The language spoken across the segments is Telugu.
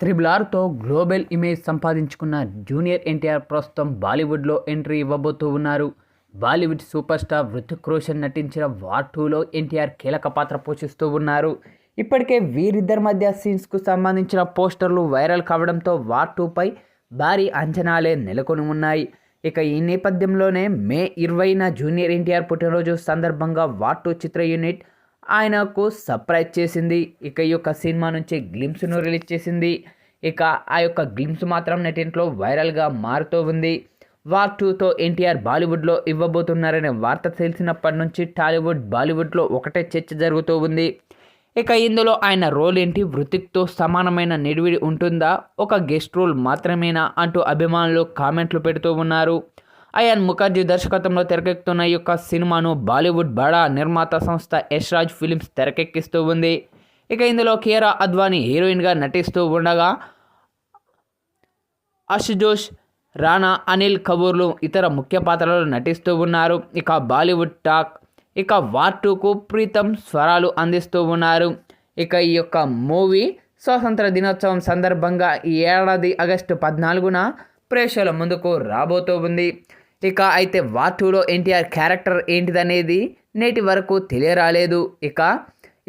త్రిబుల్ ఆర్తో గ్లోబల్ ఇమేజ్ సంపాదించుకున్న జూనియర్ ఎన్టీఆర్ ప్రస్తుతం బాలీవుడ్లో ఎంట్రీ ఇవ్వబోతూ ఉన్నారు. Bollywood super star Hrithik Roshan నటించిన వార్ టూలో ఎన్టీఆర్ కీలక పాత్ర పోషిస్తూ ఉన్నారు. ఇప్పటికే వీరిద్దరి మధ్య సీన్స్కు సంబంధించిన పోస్టర్లు వైరల్ కావడంతో వార్ టూపై భారీ అంచనాలే నెలకొని ఉన్నాయి. ఇక ఈ నేపథ్యంలోనే మే ఇరవైన జూనియర్ ఎన్టీఆర్ పుట్టినరోజు సందర్భంగా వార్ టూ చిత్ర యూనిట్ ఆయనకు సర్ప్రైజ్ చేసింది. ఇక ఈ యొక్క సినిమా నుంచి గ్లిమ్స్ను రిలీజ్ చేసింది. ఇక ఆ యొక్క గ్లిమ్స్ మాత్రం నెటింట్లో వైరల్గా మారుతూ ఉంది. వార్ టూతో ఎన్టీఆర్ బాలీవుడ్లో ఇవ్వబోతున్నారనే వార్త తెలిసినప్పటి నుంచి టాలీవుడ్ బాలీవుడ్లో ఒకటే చర్చ జరుగుతూ ఉంది. ఇక ఇందులో ఆయన రోల్ ఏంటి? వృత్తిక్తో సమానమైన నిడివిడి ఉంటుందా? ఒక గెస్ట్ రోల్ మాత్రమేనా? అంటూ అభిమానులు కామెంట్లు పెడుతూ ఉన్నారు. అయాన్ ముఖర్జీ దర్శకత్వంలో తెరకెక్కుతున్న ఈ యొక్క సినిమాను బాలీవుడ్ బడా నిర్మాత సంస్థ యశ్రాజ్ ఫిలిమ్స్ తెరకెక్కిస్తూ ఉంది. ఇక ఇందులో కీరా అద్వానీ హీరోయిన్గా నటిస్తూ ఉండగా అషుజోష్ రాణా అనిల్ కపూర్లు ఇతర ముఖ్య పాత్రలలో నటిస్తూ ఉన్నారు. ఇక బాలీవుడ్ టాక్ ఇక వార్ టూకు ప్రీతం స్వరాలు అందిస్తూ ఉన్నారు. ఇక ఈ యొక్క మూవీ స్వాతంత్ర దినోత్సవం సందర్భంగా ఈ ఏడాది ఆగస్టు పద్నాలుగున ప్రేక్షకుల ముందుకు రాబోతూ ఉంది. ఇక అయితే వార్ టూలో ఎన్టీఆర్ క్యారెక్టర్ ఏంటిదనేది నేటి వరకు తెలియరాలేదు. ఇక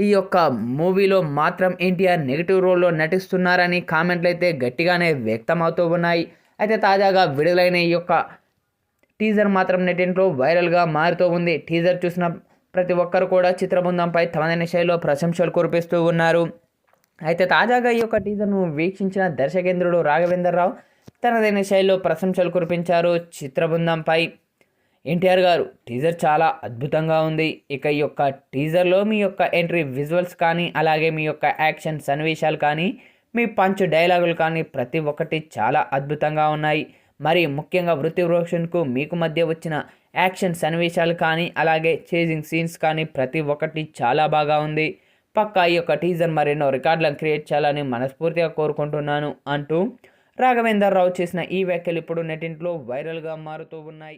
ఈ యొక్క మూవీలో మాత్రం ఎన్టీఆర్ నెగిటివ్ రోల్లో నటిస్తున్నారని కామెంట్లు అయితే గట్టిగానే వ్యక్తమవుతూ ఉన్నాయి. అయితే తాజాగా విడుదలైన ఈ యొక్క టీజర్ మాత్రం నెటింట్లో వైరల్గా మారుతూ ఉంది. టీజర్ చూసిన ప్రతి ఒక్కరు కూడా చిత్రబృందంపై తమదైన శైలిలో ప్రశంసలు కురిపిస్తూ ఉన్నారు. అయితే తాజాగా ఈ యొక్క టీజర్ను వీక్షించిన దర్శకేంద్రుడు రాఘవేంద్రరావు తనదైన శైలిలో ప్రశంసలు కురిపించారు చిత్రబృందంపై. ఎన్టీఆర్ గారు టీజర్ చాలా అద్భుతంగా ఉంది. ఇక ఈ యొక్క టీజర్లో మీ యొక్క ఎంట్రీ విజువల్స్ కానీ అలాగే మీ యొక్క యాక్షన్ సన్నివేశాలు కానీ మీ పంచ్ డైలాగులు కానీ ప్రతి ఒక్కటి చాలా అద్భుతంగా ఉన్నాయి. మరి ముఖ్యంగా వృత్తి రోషన్కు మీకు మధ్య వచ్చిన యాక్షన్ సన్నివేశాలు కానీ అలాగే చేజింగ్ సీన్స్ కానీ ప్రతి ఒక్కటి చాలా బాగా ఉంది. పక్కా ఈ యొక్క టీజర్ మరెన్నో రికార్డులను క్రియేట్ చేయాలని మనస్ఫూర్తిగా కోరుకుంటున్నాను అంటూ రాఘవేందర్ రావు చేసిన ఈ వ్యాఖ్యలు ఇప్పుడు నెటింట్లో వైరల్గా మారుతూ ఉన్నాయి.